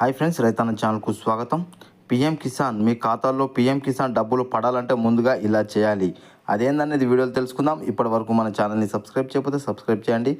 Hi friends రైతన్న ఛానల్కు స్వాగతం. పిఎం కిసాన్ మీ ఖాతాలో పిఎం కిసాన్ డబ్బులు పడాలంటే ముందుగా ఇలా చేయాలి. అదేందనేది వీడియోలు తెలుసుకుందాం. ఇప్పటి వరకు మన ఛానల్ని సబ్స్క్రైబ్ చేయకపోతే సబ్స్క్రైబ్ చేయండి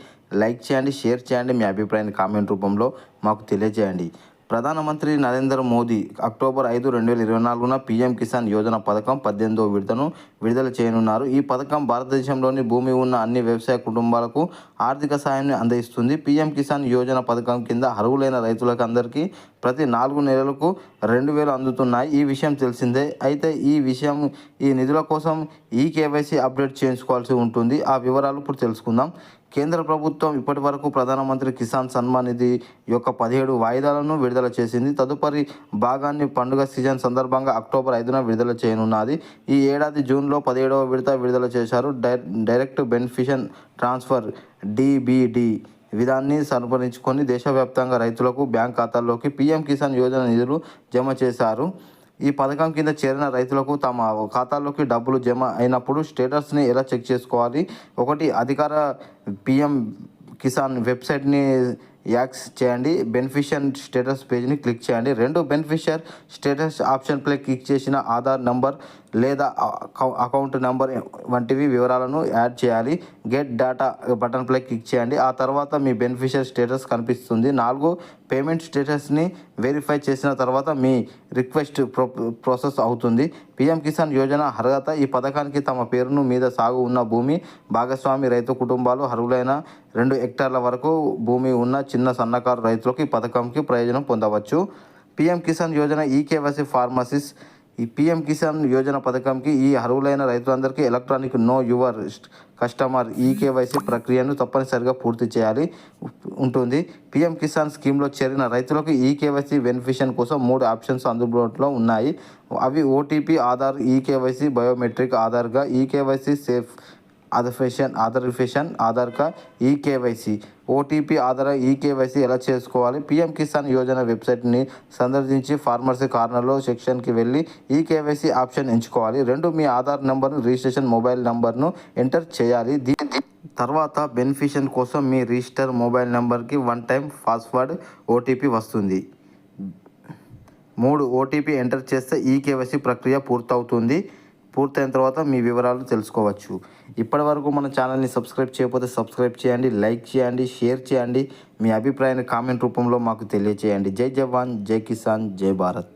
లైక్ చేయండి షేర్ చేయండి మీ అభిప్రాయాన్ని కామెంట్ రూపంలో మాకు తెలియజేయండి. ప్రధానమంత్రి నరేంద్ర మోదీ అక్టోబర్ ఐదు రెండు వేల ఇరవై నాలుగున పీఎం కిసాన్ యోజన పథకం పద్దెనిమిదో విడతను విడుదల చేయనున్నారు. ఈ పథకం భారతదేశంలోని భూమి ఉన్న అన్ని వ్యవసాయ కుటుంబాలకు ఆర్థిక సాయాన్ని అందిస్తుంది. పీఎం కిసాన్ యోజన పథకం కింద అర్హులైన రైతులకు అందరికీ ప్రతి నాలుగు నెలలకు రెండు వేలు అందుతున్నాయి. ఈ విషయం తెలిసిందే. అయితే ఈ విషయం ఈ నిధుల కోసం ఈ కేవైసీ అప్డేట్ చేయించుకోవాల్సి ఉంటుంది. ఆ వివరాలు ఇప్పుడు తెలుసుకుందాం. కేంద్ర ప్రభుత్వం ఇప్పటి వరకు ప్రధానమంత్రి కిసాన్ సన్మాన్ నిధి యొక్క పదిహేడు వాయిదాలను విడుదల చేసింది. తదుపరి భాగాన్ని పండుగ సీజన్ సందర్భంగా అక్టోబర్ ఐదున విడుదల చేయనున్నది. ఈ ఏడాది జూన్ జూన్లో పదిహేడవ విడత విడుదల చేశారు. డై డైరెక్ట్ బెనిఫిషన్ ట్రాన్స్ఫర్ డిబిడి విధాన్ని సరిపరించుకొని దేశవ్యాప్తంగా రైతులకు బ్యాంక్ ఖాతాల్లోకి పీఎం కిసాన్ యోజన నిధులు జమ చేశారు. ఈ పథకం కింద చేరిన రైతులకు తమ ఖాతాల్లోకి డబ్బులు జమ అయినప్పుడు స్టేటస్ని ఎలా చెక్ చేసుకోవాలి? ఒకటి అధికార పిఎం కిసాన్ వెబ్సైట్ని యాక్స్ చేయండి. బెనిఫిషియర్ స్టేటస్ పేజ్ని క్లిక్ చేయండి. రెండు బెనిఫిషియర్ స్టేటస్ ఆప్షన్పై క్లిక్ చేసిన ఆధార్ నంబర్ లేదా అకౌంట్ నెంబర్ వంటివి వివరాలను యాడ్ చేయాలి. గెట్ డేటా బటన్పై క్లిక్ చేయండి. ఆ తర్వాత మీ బెనిఫిషియర్ స్టేటస్ కనిపిస్తుంది. నాలుగు పేమెంట్ స్టేటస్ని వెరిఫై చేసిన తర్వాత మీ రిక్వెస్ట్ ప్రో ప్రాసెస్ అవుతుంది. పిఎం కిసాన్ యోజన అర్హత ఈ పథకానికి తమ పేరును మీద సాగు ఉన్న భూమి భాగస్వామి రైతు కుటుంబాలు అర్హులైన రెండు హెక్టార్ల వరకు భూమి ఉన్న చిన్న సన్నకారు రైతులకు ఈ పథకంకి ప్రయోజనం పొందవచ్చు. పిఎం కిసాన్ యోజన ఈకేవైసీ ఫార్మసిస్ ఈ పిఎం కిసాన్ యోజన పథకంకి ఈ అర్హులైన రైతులందరికీ electronic know your customer eKYC ప్రక్రియను తప్పనిసరిగా పూర్తి చేయాలి ఉంటుంది. పిఎం కిసాన్ స్కీమ్లో చేరిన రైతులకు ఈకేవైసీ బెనిఫిషన్ కోసం మూడు ఆప్షన్స్ అందుబాటులో ఉన్నాయి. అవి ఓటీపీ ఆధార్ ఈకేవైసీ బయోమెట్రిక్ ఆధార్గా eKYC safe అదర్ఫేషన్ authentication Aadhaar card eKYC OTP Aadhaar eKYC ఎలా చేసుకోవాలి? పిఎం కిసాన్ యోజన వెబ్సైట్ని సందర్శించి ఫార్మర్సీ కార్నర్లో సెక్షన్కి వెళ్ళి ఈకేవైసీ ఆప్షన్ ఎంచుకోవాలి. రెండు మీ ఆధార్ నెంబర్ను రిజిస్ట్రేషన్ మొబైల్ నెంబర్ను ఎంటర్ చేయాలి. దీని తర్వాత బెనిఫిషియన్ కోసం మీ రిజిస్టర్ మొబైల్ నెంబర్కి వన్ టైం పాస్వర్డ్ ఓటీపీ వస్తుంది. మూడు ఓటీపీ ఎంటర్ చేస్తే ఈ కేవైసీ ప్రక్రియ పూర్తవుతుంది. పూర్తయిన తర్వాత మీ వివరాలు తెలుసుకోవచ్చు. ఇప్పటి వరకు మన ఛానల్ని సబ్స్క్రైబ్ చేయకపోతే సబ్స్క్రైబ్ చేయండి లైక్ చేయండి షేర్ చేయండి. మీ అభిప్రాయాన్ని కామెంట్ రూపంలో మాకు తెలియచేయండి. జై జవాన్ జై కిసాన్ జై భారత్.